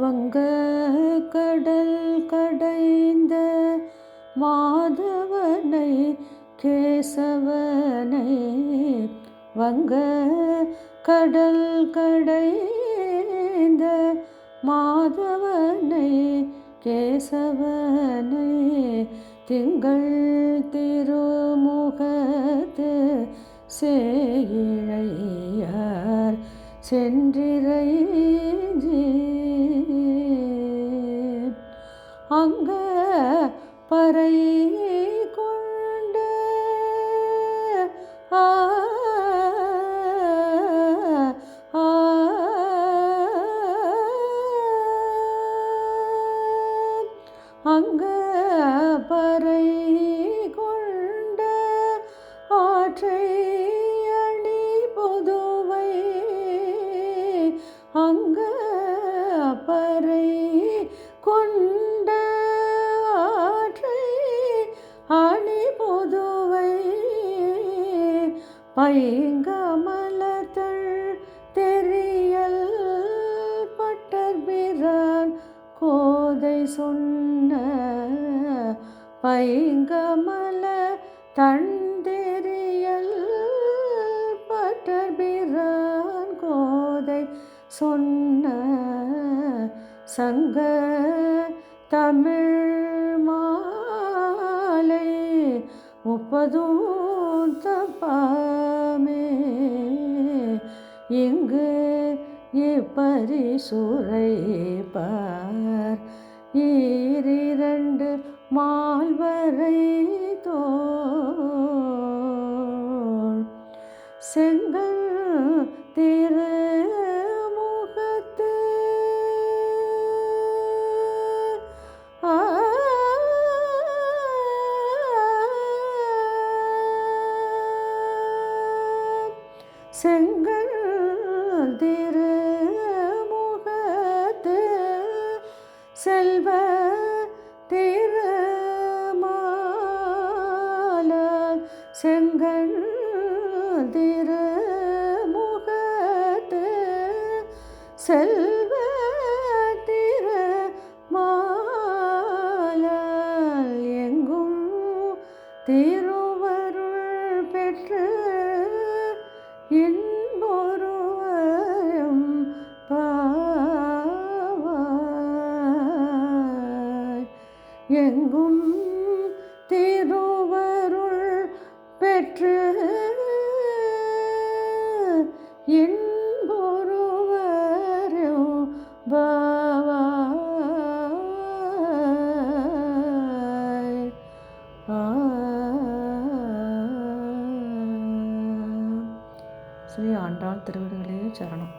வங்க கடல் கடைந்த மாதவனை கேசவனை. வங்க கடல் கடைந்த மாதவனை கேசவனை. திங்கள் திருமுகத்து சேயிழையார் சென்றிரைஞ்சி அங்க பறை கொண்டு ஆ அங்க பறை பைங்கமலத்தள் தெரியல் பட்டர்பிரான் கோதை சொன்ன பைங்கமல தண்டெறியல் பட்டர்பிரான் கோதை சொன்ன சங்க தமிழ் மாலை முப்பதும் தப்பாமே இங்கு இப்பரிசுரை பார் ஈரிரண்டு மால்வரை தோள் செங்கல் திரு செங்கல் திரு முகத்து செல்வ திருமால செங்கல் திரு முகத்து செல்வ திருமால எங்கும் திரு இன்பொருவரும் பாவாய். எங்கும் ஸ்ரீ ஆண்டாள் திருவிடுகளே சரணம்.